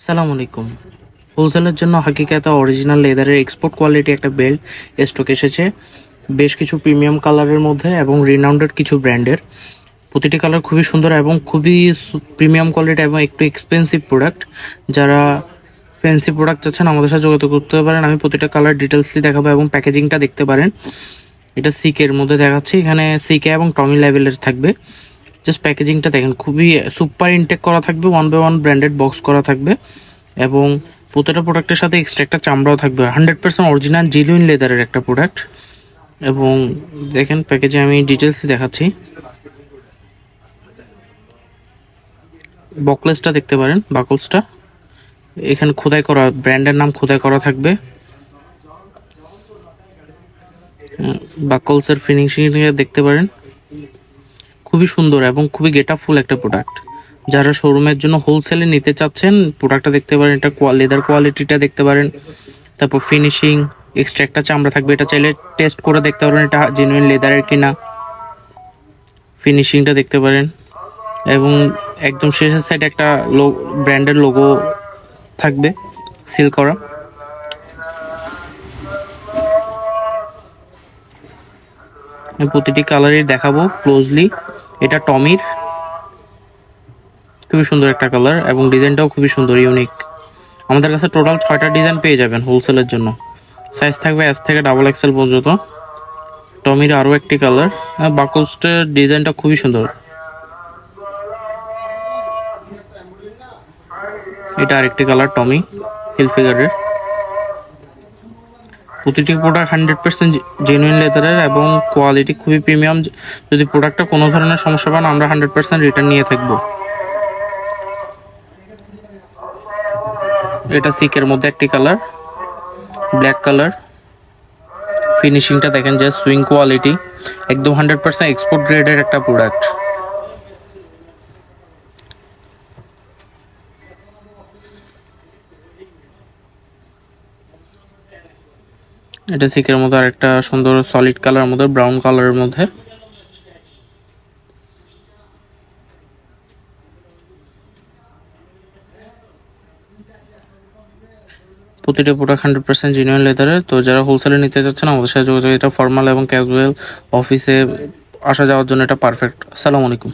সালাম আলাইকুম। হোলসেলের জন্য হাকিকাতা অরিজিনাল লেদারের এক্সপোর্ট কোয়ালিটি একটা বেল্ট স্টক এসেছে। বেশ কিছু প্রিমিয়াম কালারের মধ্যে এবং রিনাউন্ডেড কিছু ব্র্যান্ডের প্রতিটি কালার খুবই সুন্দর এবং খুবই প্রিমিয়াম কোয়ালিটি এবং একটু এক্সপেন্সিভ প্রোডাক্ট যারা ফ্যান্সি প্রোডাক্ট চাচ্ছেন, আমাদের সাথে যোগাযোগ করতে পারেন। আমি প্রতিটা কালার ডিটেলসলি দেখাবো এবং প্যাকেজিংটা দেখতে পারেন। এটা সিকের মধ্যে দেখাচ্ছি। এখানে সিকে এবং টমি লেভেলের থাকবে। জাস্ট প্যাকেজিংটা দেখেন, খুবই সুপার ইনটেক করা থাকবে one by one branded box করা থাকবে, এবং প্রতিটা প্রোডাক্টের সাথে এক্সট্রা একটা চামড়াও থাকবে। হান্ড্রেড পার্সেন্ট অরিজিনাল জিলুইন লেদারের একটা প্রোডাক্ট এবং দেখেন প্যাকেজে আমি ডিটেলস দেখাচ্ছি। বকলেসটা দেখতে পারেন বাকলসটা এখানে খোদাই করা ব্র্যান্ডের নাম খোদাই করা থাকবে। বাকলসের ফিনিশিং দেখতে পারেন। খুবই সুন্দর এবং খুবই গেটাফুল একটা প্রোডাক্ট যারা শোরুমের জন্য হোলসেলে নিতে চাচ্ছেন প্রোডাক্টটা দেখতে পারেন, এটা লেদার কোয়ালিটিটা দেখতে পারেন। তারপর ফিনিশিং এক্সট্রা একটা চামড়া থাকবে, এটা চাইলে টেস্ট করে দেখতে পারেন এটা জেনুইন লেদারের কিনা। ফিনিশিংটা দেখতে পারেন। এবং একদম শেষের সাইডে একটা লো ব্র্যান্ডের লোগো থাকবে সিল করা। প্রতিটি কালারই দেখাবো ক্লোজলি এটা টমির। খুবই সুন্দর একটা কালার এবং ডিজাইনটাও খুবই সুন্দর ইউনিক আমাদের কাছে টোটাল ছয়টা ডিজাইন পেয়ে যাবেন হোলসেলের জন্য। সাইজ থাকবে এস থেকে ডাবল এক্সেল পর্যন্ত। টমির আরও একটি কালার। বাকলসটার ডিজাইনটা খুবই সুন্দর। এটা আরেকটি কালার, টমি হিল ফিগারের প্রতিটি প্রোডাক্ট হান্ড্রেড পার্সেন্ট জেনুইন লেদারের এবং কোয়ালিটি খুবই প্রিমিয়াম যদি প্রোডাক্টটা কোনো ধরনের সমস্যা পান আমরা হান্ড্রেড পার্সেন্ট রিটার্ন নিয়ে থাকব। এটা সিকের মধ্যে একটি কালার ব্ল্যাক কালার ফিনিশিংটা দেখেন যে সুইং কোয়ালিটি একদম হান্ড্রেড পার্সেন্ট এক্সপোর্ট গ্রেডের একটা প্রোডাক্ট এটা সিকের মধ্যে আরেকটা সুন্দর সলিড কালার মধ্যে ব্রাউন কালারের মধ্যে। প্রতিটা প্রোডাক্ট হান্ড্রেড পার্সেন্ট জেনুইন লেদারের তো যারা হোলসেলে নিতে চাচ্ছেন আমাদের সাথে যোগাযোগ, এটা ফর্মাল এবং ক্যাজুয়াল অফিসে আসা যাওয়ার জন্য এটা পারফেক্ট আসসালামু আলাইকুম।